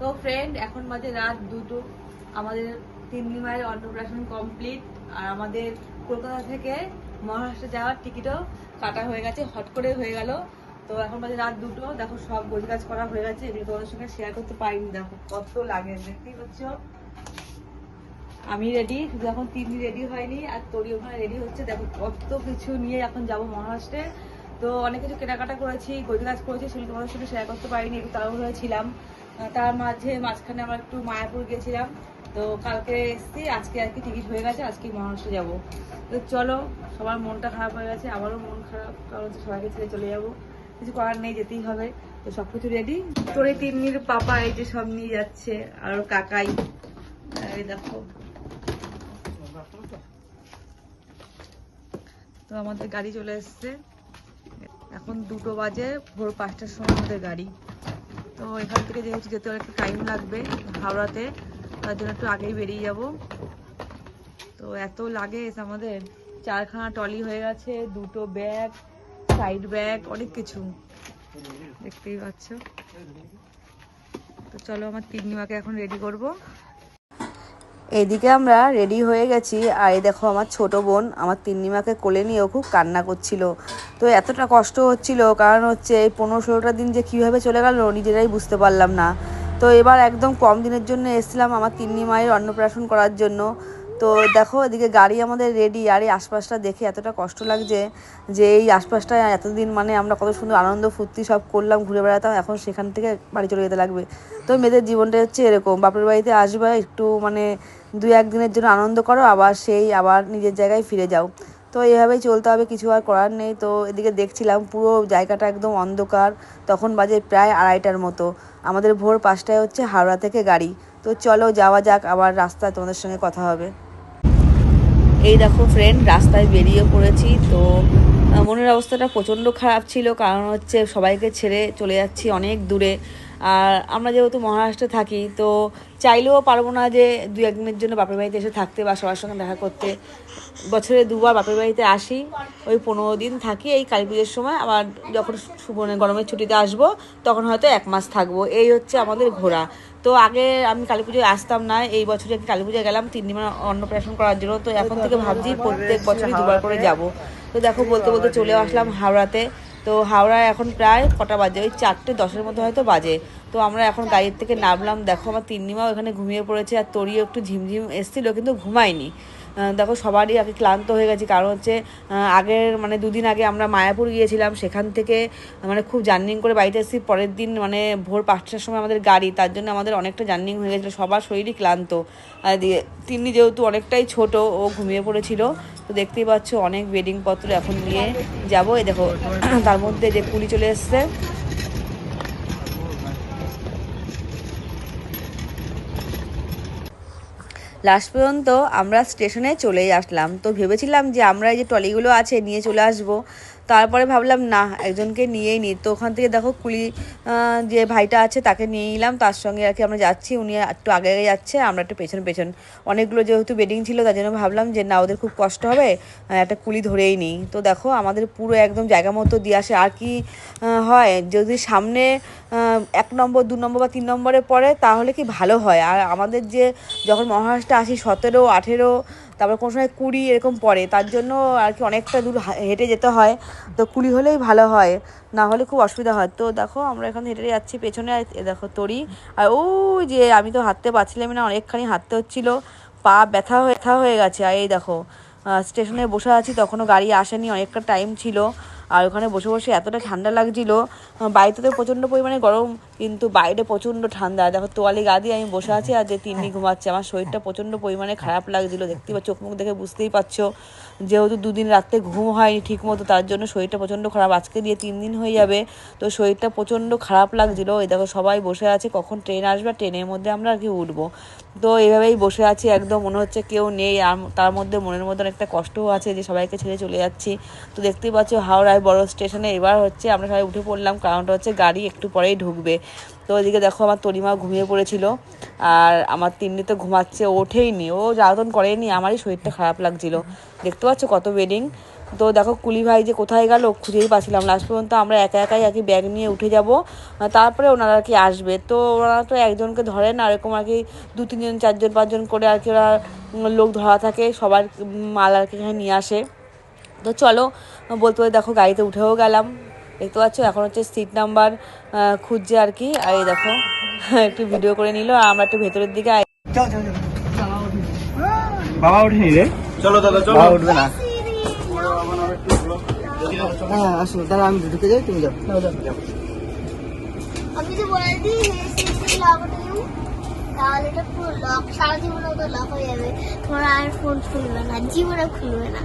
তো ফ্রেন্ড এখন বাজে রাত দুটো। আমাদের তিন মায়ের অন্নপ্রাশন কমপ্লিট আর আমাদের কলকাতা থেকে মহারাষ্ট্রে যাওয়ার টিকিটও কাটা হয়ে গেছে, হট করে হয়ে গেল। তো এখন বাজে রাত দুটো। দেখো সব গোজ কাজ করা হয়ে গেছে। এগুলো তোমাদের সঙ্গে শেয়ার করতে পারিনি। দেখো কত লাগে, দেখতেই পাচ্ছ? আমি রেডি শুধু এখন তিন্নি রেডি হয়নি। আর তোরি ওখানে রেডি হচ্ছে। দেখো কত কিছু নিয়ে এখন যাব মহারাষ্ট্রে। তো অনেক কিছু কেনাকাটা করেছি গোজ কাজ করেছি, সেগুলো তোমাদের সঙ্গে শেয়ার করতে পারিনি। একটু তাড়াহুড়ো ছিলাম। তার মাঝে মাঝখানে আমরা একটু মায়াপুর গেছিলাম। তো কালকে এসেছি, আজকে আর কি টিকিট হয়ে গেছে, আজকে মহারাষ্ট্রে যাব। তো চলো, সবার মনটা খারাপ হয়ে গেছে, আমারও মন খারাপ, কারণ সবাইকে ছেড়ে চলে যাব। কিছু করার নেই, যেতেই হবে। তো সব কিছু রেডি তোর এই তিন্নির পাপা এই যে সব নিয়ে যাচ্ছে, আর ওর কাকাই। দেখো। তো আমাদের গাড়ি চলে এসছে। এখন দুটো বাজে, ভোর পাঁচটার সময় আমাদের গাড়ি। তো এখান থেকে যেহেতু যেতে অনেকটা টাইম লাগবে হাওড়াতে, তার জন্য একটু আগেই বেরিয়ে যাব। তো এত লাগে আমাদের, চারখানা টলি হয়ে গেছে, দুটো ব্যাগ সাইড ব্যাগ অনেক কিছু। দেখতেই পাচ্ছ। তো চলো আমার তিন্নিমাকে এখন রেডি করব। এদিকে আমরা রেডি হয়ে গেছি। আর এই দেখো আমার ছোট বোন, আমার তিন্নিমাকে কোলে নিয়েও খুব কান্না করছিল। তো এতটা কষ্ট হচ্ছিল, কারণ হচ্ছে এই পনেরো ষোলোটা দিন যে কীভাবে চলে গেল নিজেরাই বুঝতে পারলাম না। তো এবার একদম কম দিনের জন্য এসেছিলাম আমার তিন্নি মায়ের অন্নপ্রাশন করার জন্য। তো দেখো, এদিকে গাড়ি আমাদের রেডি আর এই আশপাশটা দেখে এতটা কষ্ট লাগছে যে এই আশপাশটা এতদিন মানে আমরা কত সুন্দর আনন্দ, ফুর্তি সব করলাম, ঘুরে বেড়াতাম, এখন সেখান থেকে বাড়ি চলে যেতে লাগবে। তো মেয়েদের জীবনটা হচ্ছে এরকম, বাপের বাড়িতে আসবে, একটু মানে দু একদিনের জন্য আনন্দ করো, আবার সেই আবার নিজের জায়গায় ফিরে যাও। তো এভাবেই চলতে হবে, কিছু আর করার নেই। তো এদিকে দেখছিলাম পুরো জায়গাটা একদম অন্ধকার, তখন বাজে প্রায় আড়াইটার মতো। আমাদের ভোর পাঁচটায় হচ্ছে হাওড়া থেকে গাড়ি। তো চলো যাওয়া যাক, আবার রাস্তায় তোমাদের সঙ্গে কথা হবে। এই দেখো ফ্রেন্ড রাস্তায় বেরিয়ে পড়েছি। তো মনের অবস্থাটা প্রচণ্ড খারাপ ছিল, কারণ হচ্ছে সবাইকে ছেড়ে চলে যাচ্ছি অনেক দূরে। আর আমরা যেহেতু মহারাষ্ট্রে থাকি, তো চাইলেও পারব না যে দু একদিনের জন্য বাপের বাড়িতে এসে থাকতে বা সবার সঙ্গে দেখা করতে। বছরে দুবার বাপের বাড়িতে আসি, ওই পনেরো দিন থাকি। এই কালী পুজোর সময় আবার যখন সু- মানে গরমের ছুটিতে আসব, তখন হয়তো এক মাস থাকব। এই হচ্ছে আমাদের ঘোরা। তো আগে আমি কালী পুজোয় আসতাম না, এই বছরে কালী পুজোয় গেলাম, তিন দিন অন্নপ্রাশন করার জন্য। তো এখন থেকে ভাবছি প্রত্যেক বছরই দুবার করে যাব। তো দেখো, বলতে বলতে চলে আসলাম হাওড়াতে। তো হাওড়ায় এখন প্রায় কটা বাজে, ওই চারটে দশের মতো হয়তো বাজে। তো আমরা এখন গাড়ির থেকে নামলাম, দেখো আমার তিন্নিমাও এখানে ঘুমিয়ে পড়েছে আর তরিও একটু ঝিমঝিম এসছিল, কিন্তু ঘুমায়নি। দেখো সবারই আগে ক্লান্ত হয়ে গেছি। কারণ হচ্ছে আগের মানে দুদিন আগে আমরা মায়াপুর গিয়েছিলাম, সেখান থেকে মানে খুব জার্নিং করে বাড়িতে এসেছি। পরের দিন মানে ভোর পাঁচটার সময় আমাদের গাড়ি, তার জন্য আমাদের অনেকটা জার্নিং হয়ে গেছিল। সবার শরীরই ক্লান্ত। দিয়ে তিনি যেহেতু অনেকটাই ছোট, ও ঘুমিয়ে পড়েছিল। তো দেখতেই পাচ্ছ অনেক বেডিং পত্র এখন নিয়ে যাব। এই দেখো, তার মধ্যে যে পুলি চলে এসছে লাস্ট পর্যন্ত আমরা স্টেশনে চলেই আসলাম। তো ভেবেছিলাম যে আমরা এই যে ট্রলিগুলো আছে নিয়ে চলে আসব। তারপরে ভাবলাম, না, একজনকে নিয়েই নিই তো ওখান থেকে দেখো কুলি যে ভাইটা আছে তাকে নিয়ে নিলাম। তার সঙ্গে আর কি আমরা যাচ্ছি, উনি একটু আগে আগে যাচ্ছে, আমরা একটু পেছন পেছন। অনেকগুলো যেহেতু বেডিং ছিল, তার জন্য ভাবলাম যে, না, ওদের খুব কষ্ট হবে একটা কুলি ধরেই নিই তো দেখো আমাদের পুরো একদম জায়গা মতো দিয়ে আসে। আর কি হয়, যদি সামনে এক নম্বর, দু নম্বর বা তিন নম্বরে পড়ে, তাহলে কি ভালো হয়? আর আমাদের যে, যখন মহারাষ্ট্রে আসি, সতেরো, আঠেরো তারপর কোনো সময় কুড়ি এরকম পড়ে, তার জন্য আর কি অনেকটা দূর হেঁটে যেতে হয়। তো কুড়ি হলেই ভালো হয়, না হলে খুব অসুবিধা হয়। তো দেখো আমরা এখন হেঁটে যাচ্ছি, পেছনে দেখো তরি। আর ও যে আমি তো হাঁটতে পারছিলাম না, অনেকখানি হাঁটতে হচ্ছিল। পা ব্যথা হয়ে হয়ে গেছে। আর এই দেখো স্টেশনে বসে আছি, তখনও গাড়ি আসেনি, অনেকটা টাইম ছিল। আর ওখানে বসে বসে এতটা ঠান্ডা লাগছিল, বাড়িতে তো প্রচণ্ড পরিমাণে গরম, কিন্তু বাইরে প্রচণ্ড ঠান্ডা। দেখো তোয়ালি গা দিয়ে আমি বসে আছি আর যে তিন্নি ঘুমাচ্ছে, আমার শরীরটা প্রচণ্ড পরিমাণে খারাপ লাগছিল, দেখতেই পাচ্ছ, চোখ মুখ দেখে বুঝতেই পারছ। যেহেতু দুদিন রাত্রে ঘুম হয়নি ঠিক মতো তার জন্য শরীরটা প্রচণ্ড খারাপ। আজকে দিয়ে তিন দিন হয়ে যাবে। তো শরীরটা প্রচণ্ড খারাপ লাগছিল। এই দেখো, সবাই বসে আছে। কখন ট্রেন আসবে? ট্রেনের মধ্যে আমরা আর কি উঠবো। তো এইভাবেই বসে আছি একদম। মনে হচ্ছে কেউ নেই। আর তার মধ্যে মনের মধ্যে একটা কষ্টও আছে যে সবাইকে ছেড়ে চলে যাচ্ছি। তো দেখতেই পাচ্ছ হাওড়ায় বড় স্টেশনে এবার হচ্ছে আমরা সবাই উঠে পড়লাম। কারণটা হচ্ছে গাড়ি একটু পরেই ঢুকবে। তো ওইদিকে দেখো আমার তরিমা ঘুমিয়ে পড়েছিল, আর আমার তিন্নি তো ঘুমাচ্ছে ওঠেই নি ও জ্বালাতন করেনি, আমারই শরীরটা খারাপ লাগছিল। দেখতে পাচ্ছ কত বেডিং তো দেখো কুলি ভাই যে কোথায় গেল, খুঁজেই পাচ্ছিলাম লাস্ট পর্যন্ত আমরা একা একাই আর কি ব্যাগ নিয়ে উঠে যাব। তারপরে ওনারা আর কি আসবে। তো ওনারা তো একজনকে ধরেন আর এরকম আর কি দু, তিনজন, চারজন, পাঁচজন করে আর কি ওরা লোক ধরা থাকে, সবার মাল আর কি এখানে নিয়ে আসে। তো চলো, বলতে বলতে দেখো গাড়িতে উঠেও গেলাম। দেখতে পাচ্ছ এখন হচ্ছে সিট নাম্বার খুঁজছে আর কি। আর এই দেখো একটু ভিডিও করে নিল আর আমরা একটু ভেতরের দিকে আই- বাবা উঠেনি রে? চলো দাদা চলো। বাবা উঠবে না। হ্যাঁ আসো আমি ঢুকে যাই তুমি যাও। আমি যে বলে দিই লক নিউ তাহলে এটা পুরো লক সারা জীবনে ওটা লক হয়ে যাবে। তোমার আর ফোন খুলবে না জীবনে খুলবে না।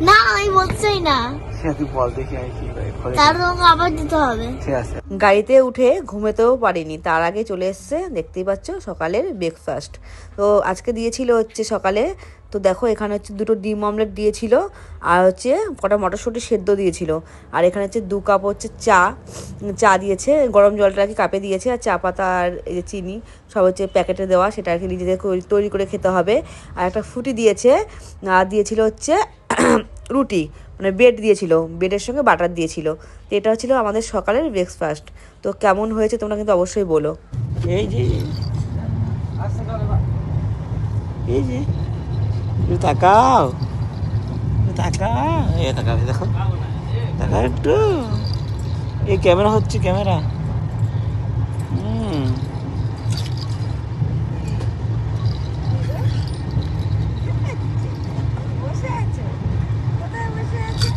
না আমি বলছি না। তুই বল দেখি আমি কি তার তোমাকে আবার দিতে হবে। ঠিক আছে। গাড়িতে উঠে ঘুমেতেও পারিনি তার আগে চলে এসছে দেখতেই পাচ্ছ সকালের ব্রেকফাস্ট তো আজকে দিয়েছিল হচ্ছে সকালে তো দেখো এখানে হচ্ছে দুটো ডিম অমলেট দিয়েছিল আর হচ্ছে কটা মটরশুঁটি সেদ্ধ দিয়েছিল। আর এখানে হচ্ছে দু কাপ হচ্ছে চা চা দিয়েছে গরম জলটা আর কি কাপে দিয়েছে আর চা পাতা আর এই যে চিনি সব হচ্ছে প্যাকেটে দেওয়া সেটা আর কি নিজেদের তৈরি- তৈরি করে খেতে হবে। আর একটা ফুটি দিয়েছে আর দিয়েছিল হচ্ছে রুটি। মানে ব্রেড দিয়েছিল ব্রেডের সঙ্গে বাটার দিয়েছিল। তো এটা হচ্ছিল আমাদের সকালের ব্রেকফাস্ট তো কেমন হয়েছে তোমরা কিন্তু অবশ্যই বলো। এই যে এই যে তাকাও। তাকাও। এ তাকাও দেখো। তাকাও একটু। এই ক্যামেরা হচ্ছে ক্যামেরা হুম বসে আছে কোথায় বসে আছে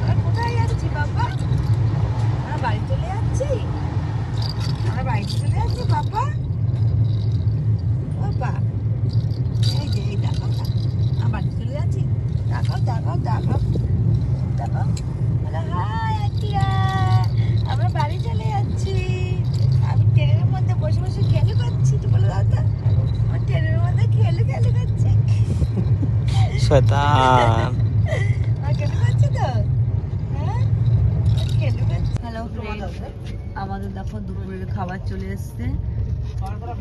আমরা কোথায় যাচ্ছি বাবা আমরা বাড়ি চলে যাচ্ছি আমরা বাড়ি চলে যাচ্ছি বাবা বাবা এই যে এই দেখো না, আমরা বাড়ি চলে যাচ্ছি হাই আন্টিরা আমরা বাড়ি চলে যাচ্ছি। আমি ট্রেনের মধ্যে বসে বসে খেলে করছি। তো বলে দাদা আমার ট্রেনের মধ্যে খেলে খেলে করছি। শয়তান। আমাদের দেখো দুপুরের খাবার চলে এসছে।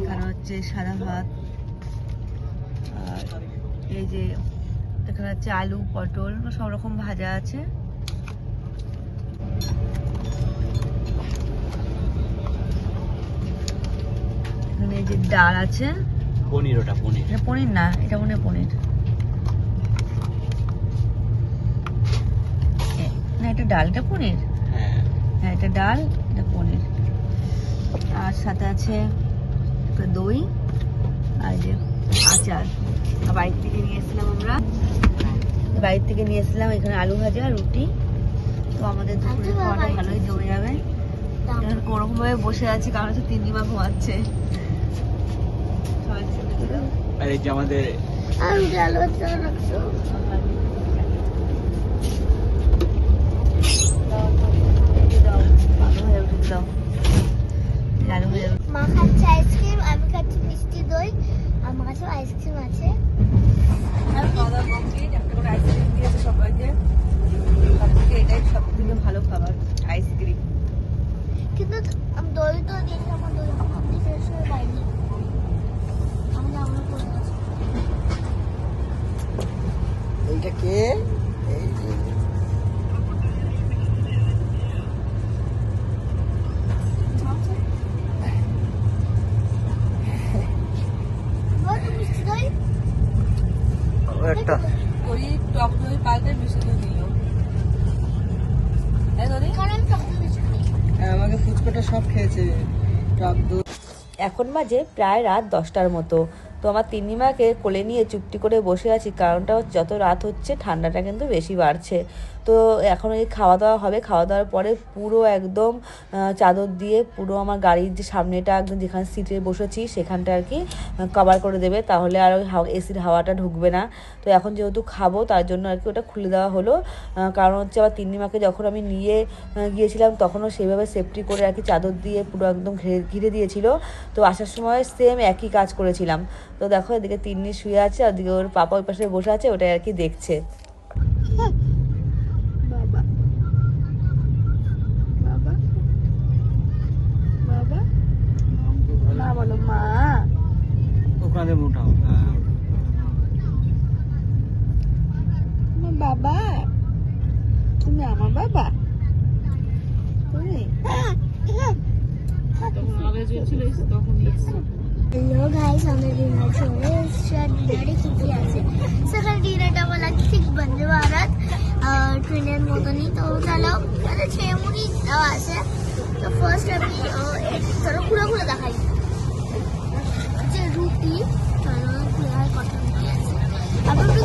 এখানে হচ্ছে সাদা ভাত। আর এই যে এখানে হচ্ছে আলু পটল সব রকম ভাজা আছে। এখানে যে ডাল আছে। পনির ওটা পনির। এটা পনির না এটা মনে পনির। না এটা ডালটা পনির? হ্যাঁ। হ্যাঁ এটা ডাল এটা পনির। আর সাথে আছে একটা দই আর যে আচার। বাড়ির থেকে নিয়ে এসেছিলাম আমরা। বাড়ির থেকে নিয়ে এসেছিলাম এখানে আলু ভাজা রুটি। তো আমাদের দুপুরে আচ্ছা, খাওয়াটা ভালোই জমে যাবে। এখন কোরকম ভাবে বসে আছি কারণ হচ্ছে তিন দিমা ঘুমাচ্ছে। আর এই যে আমাদের মা খাচ্ছে আইসক্রিম আমি খাচ্ছি মিষ্টি দই। আমার কাছে আইসক্রিম আছে। সবাইকে। সব থেকে এটাই সব থেকে ভালো খাবার আইসক্রিম কিন্তু আমি দই তো দিয়েছি আমার দই আপনি শেষ হয়ে পাইনি আমি যাব করে আছি এইটা কে এই যে বল তো মিষ্টি দই একটা ওই টক দই পাল্টে মিশে দই দিল এই দই কারণ আমি টক দই বেশি খাই হ্যাঁ, আমাকে ফুচকাটা সব খেয়েছে এখন মাঝে প্রায় রাত দশটার মতো। তো আমার তিন্নিমাকে কোলে নিয়ে চুপটি করে বসে আছি, কারণটা যত রাত হচ্ছে, ঠান্ডাটা কিন্তু বেশি বাড়ছে। তো এখন এই খাওয়া দাওয়া হবে। খাওয়া দাওয়ার পরে পুরো একদম চাদর দিয়ে পুরো আমার গাড়ির যে সামনেটা একদম যেখানে সিটে বসেছি, সেখানটা আর কি কভার করে দেবে। তাহলে আর ওই এসির হাওয়াটা ঢুকবে না। তো এখন যেহেতু খাব, তার জন্য আর কি ওটা খুলে দেওয়া হলো। কারণ হচ্ছে আবার তিন্নিমাকে যখন আমি নিয়ে গিয়েছিলাম, তখনও সেভাবে সেফটি করে আর কি চাদর দিয়ে পুরো একদম ঘিরে ঘিরে দিয়েছিল। তো আসার সময় সেম একই কাজ করেছিলাম। তো দেখো এদিকে তিন্নি শুয়ে আছে, আর ওর পাপা ওই পাশে বসে আছে, ওটাই আর কি দেখছে। আমাদের মোটা বাবা? তুমি আমার বাবা? তুমি? হ্যালো গাইস আমরা ডিনার চলে এসেছি। আর ডিনারে কী কী আছে? সকাল ডিনারটা বলা ঠিক ফার্স্ট আমি পুরো পুরো দেখাই।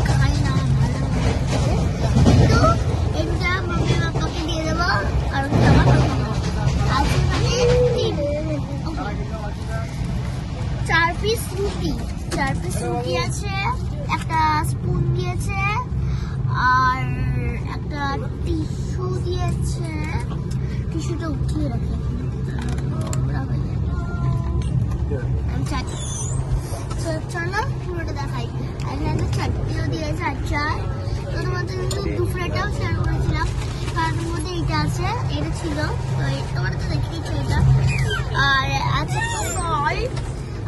খাই না ভালো এটা ছিল তো তোমরা তো দেখেইছো এটা আর আছে সল্ট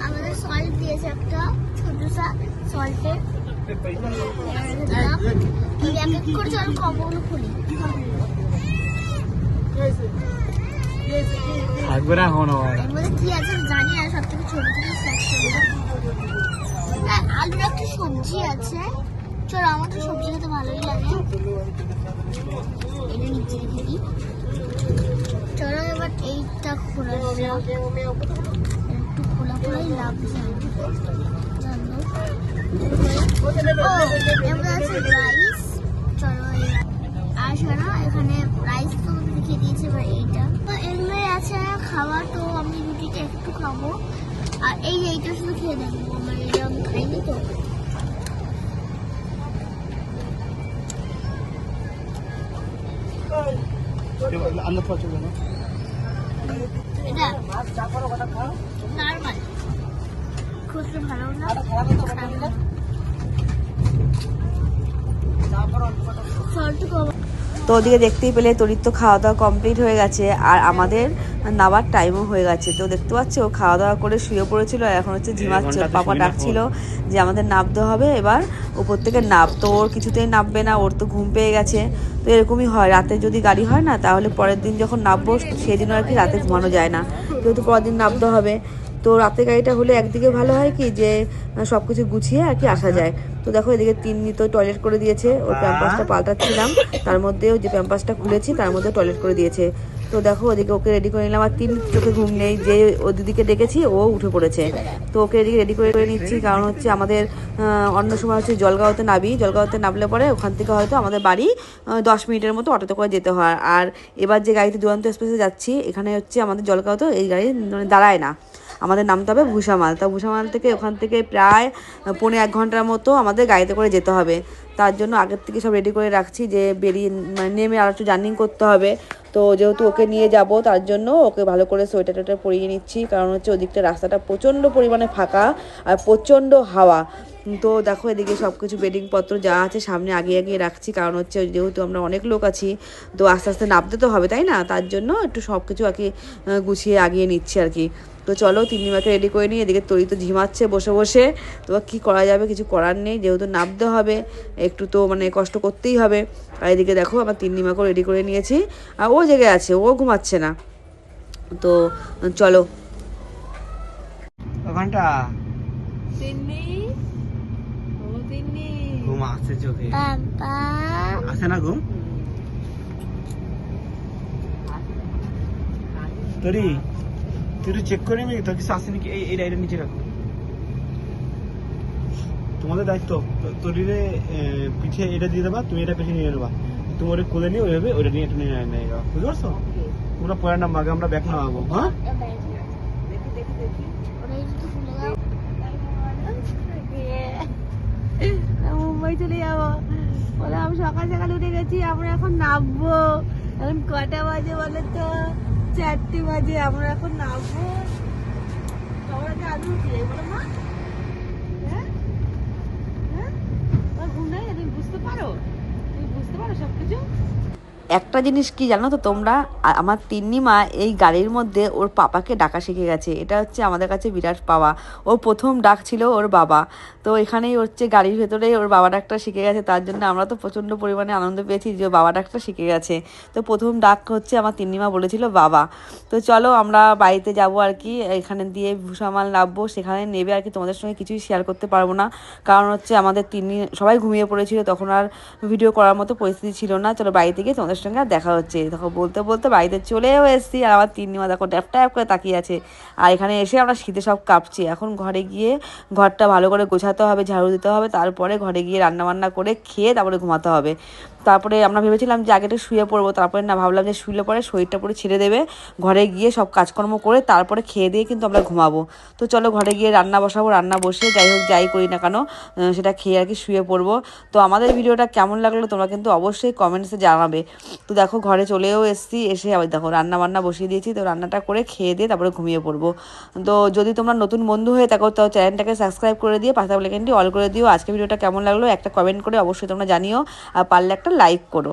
আমাদের সল্ট দিয়েছে একটা ছোট সা সল্টের করে চলো খুলি। থাকবে না এখন আবার কি আছে জানি না সব থেকে ছোট ছোট আলুর একটা সবজি আছে। চলো আমার তো সবজি খেতে ভালোই লাগে। এটা নিচে রেখে দিই। খোলা একটু খোলা খোলাই লাগছে এখানে রাইস তো দেখিয়ে দিয়েছে এবার এইটা তো এর আছে খাবার তো আমি রুটিটা একটু খাব আর এই এইটা শুধু খেয়ে দেখব আমার এটা খাইনি তো আন্দাজ এটা নর্মাল ভালো না? কম তো ওদিকে দেখতেই পেলে তরিত তো খাওয়া দাওয়া কমপ্লিট হয়ে গেছে। আর আমাদের নামার টাইমও হয়ে গেছে। তো দেখতে পাচ্ছি ও খাওয়া দাওয়া করে শুয়ে পড়েছিল আর এখন হচ্ছে ঝিমাচ্ছে পাপা ডাকছিল যে আমাদের নামতে হবে এবার উপর থেকে নাপ তো ওর কিছুতেই নামবে না ওর তো ঘুম পেয়ে গেছে। তো এরকমই হয় রাতে যদি গাড়ি হয় না তাহলে পরের দিন যখন নামবো সেদিনও আর কি রাতে ঘুমানো যায় না। যেহেতু পরের দিন নামতে হবে তো রাতে গাড়িটা হলে একদিকে ভালো হয় কি যে সব কিছু গুছিয়ে আর কি আসা যায়। তো দেখো এদিকে তিন্নি তো টয়লেট করে দিয়েছে ওর প্যাম্পাসটা পাল্টাচ্ছিলাম তার মধ্যেও যে প্যাম্পাসটা খুলেছি তার মধ্যে টয়লেট করে দিয়েছে। তো দেখো, ওদিকে ওকে রেডি করে নিলাম। আর তিন চোখে ঘুম নেই, যে ও দিদিকে ডেকেছি, ও উঠে পড়েছে। তো ওকে এদিকে রেডি করে করে নিচ্ছি, কারণ হচ্ছে আমাদের অন্য সময় হচ্ছে জলগাঁওতে নাবি জলগাঁওতে নামলে পরে ওখান থেকে হয়তো আমাদের বাড়ি দশ মিনিটের মতো অটোতে করে যেতে হয়। আর এবার যে গাড়িতে দুরন্ত এক্সপ্রেসে যাচ্ছি, এখানে হচ্ছে আমাদের জলগাঁওতে এই গাড়ি মানে দাঁড়ায় না। আমাদের নামতে হবে ভুষামাল। তা ভুষামাল থেকে ওখান থেকে প্রায় পৌনে এক ঘণ্টার মতো আমাদের গাড়িতে করে যেতে হবে। তার জন্য আগের থেকে সব রেডি করে রাখছি যে বেরিয়ে মানে নেমে আর একটু জার্নিং করতে হবে। তো যেহেতু ওকে নিয়ে যাব, তার জন্য ওকে ভালো করে সোয়েটার টোয়েটার পরিয়ে নিচ্ছি। কারণ হচ্ছে ওদিকটা রাস্তাটা প্রচণ্ড পরিমাণে ফাঁকা আর প্রচণ্ড হাওয়া। তো দেখো এদিকে সব কিছু বেডিংপত্র যা আছে সামনে আগে আগিয়ে রাখছি। কারণ হচ্ছে যেহেতু আমরা অনেক লোক আছি, তো আস্তে আস্তে নামতে তো হবে, তাই না? তার জন্য একটু সব কিছু আর কি গুছিয়ে আগিয়ে নিচ্ছি আর কি। তো চলো তিন্নিমাকে রেডি করে নিই। এদিকে তরি তো ঝিমাচ্ছে বসে বসে। তো কী করা যাবে কিছু করার নেই। যেহেতু নামতে হবে একটু তো মানে কষ্ট করতেই হবে। আর এদিকে দেখো আমার তিন্নিমাকেও রেডি করে নিয়েছি। আর ও জেগে আছে ও ঘুমাচ্ছে না। তো চলো। ঘুম আসছে চোখে। বাবা। আসে না ঘুম? তরি? তুই একটু চেক করে নিবি তোর কিছু আসে নাকি এই এই নিচে রাখো তোমাদের দায়িত্ব তো- তরিরে এ, পিঠে এটা দিয়ে দেবা তুমি এটা পিঠে নিয়ে নেবা। তুমি ওটা কোলে নিয়ে ওইভাবে ওটা নিয়ে এটা নিয়ে নিয়ে যাবা বুঝতে পারছ? তোমরা পরে নাম আগে আমরা ব্যাগ নামাবো হ্যাঁ? মুম্বাই চলে যাব। বলে আমি সকাল সকাল উঠে গেছি আমরা এখন নামবো। এখন কটা বাজে বলে তো? চারটে বাজে, আমরা এখন নামবো। সবার হ্যাঁ? হ্যাঁ? ঘুম নাই? তুমি বুঝতে পারো? তুমি বুঝতে পারো সব কিছু একটা জিনিস কি জানো তো তোমরা? আমার তিন্নি মা এই গাড়ির মধ্যে ওর পাপাকে ডাকা শিখে গেছে। এটা হচ্ছে আমাদের কাছে বিরাট পাওয়া। ওর প্রথম ডাক ছিল ওর বাবা। তো এখানেই হচ্ছে গাড়ির ভেতরেই ওর বাবা ডাকটা শিখে গেছে। তার জন্য আমরা তো প্রচণ্ড পরিমাণে আনন্দ পেয়েছি যে বাবা ডাকটা শিখে গেছে। তো প্রথম ডাক হচ্ছে আমার তিন্নিমা বলেছিল বাবা। তো চলো আমরা বাড়িতে যাব আর কি। এখানে দিয়ে ভূষামাল নামবো সেখানে নেবে আর কি। তোমাদের সঙ্গে কিছুই শেয়ার করতে পারব না। কারণ হচ্ছে আমাদের তিন্নি সবাই ঘুমিয়ে পড়েছিল। তখন আর ভিডিও করার মতো পরিস্থিতি ছিল না। চলো বাড়িতে গিয়ে তোমাদের সঙ্গে আর দেখা হচ্ছে। দেখো, বলতে বলতে বাড়িতে চলেও এসেছি আর আমার তিন্নিমা দেখো, ট্যাপ ট্যাপ করে তাকিয়ে আছে। আর এখানে এসে আমরা শীতে সব কাঁপছি। এখন ঘরে গিয়ে ঘরটা ভালো করে গোছাতে হবে, ঝাড়ু দিতে হবে, তারপরে ঘরে গিয়ে রান্না বান্না করে খেয়ে তারপরে ঘুমাতে হবে। তারপরে আমরা ভেবেছিলাম যে আগেটা শুয়ে পড়ব, তারপরে না, ভাবলাম যে শুলে পরে শরীরটা পুরো ছেড়ে দেবে। ঘরে গিয়ে সব কাজকর্ম করে তারপরে খেয়ে দিয়ে কিন্তু আমরা ঘুমাবো। তো চলো ঘরে গিয়ে রান্না বসাবো, রান্না বসে যাই হোক, যাই করি না কেন সেটা খেয়ে আর কি শুয়ে পড়ব। তো আমাদের ভিডিওটা কেমন লাগল তোমরা কিন্তু অবশ্যই কমেন্টসে জানাবে। তো দেখো ঘরে চলেও এসেছি, এসে আবার দেখো রান্না বান্না বসিয়ে দিয়েছি, তো রান্নাটা করে খেয়ে দিয়ে তারপরে ঘুমিয়ে পড়ব। তো যদি তোমরা নতুন বন্ধু হয়ে থাকো, তো চ্যানেলটাকে সাবস্ক্রাইব করে দিয়ে পাশে লেখেনটি অল করে দিও। আজকে ভিডিওটা কেমন লাগল, একটা কমেন্ট করে অবশ্যই তোমরা জানিও। আর পারলে একটা লাইক করো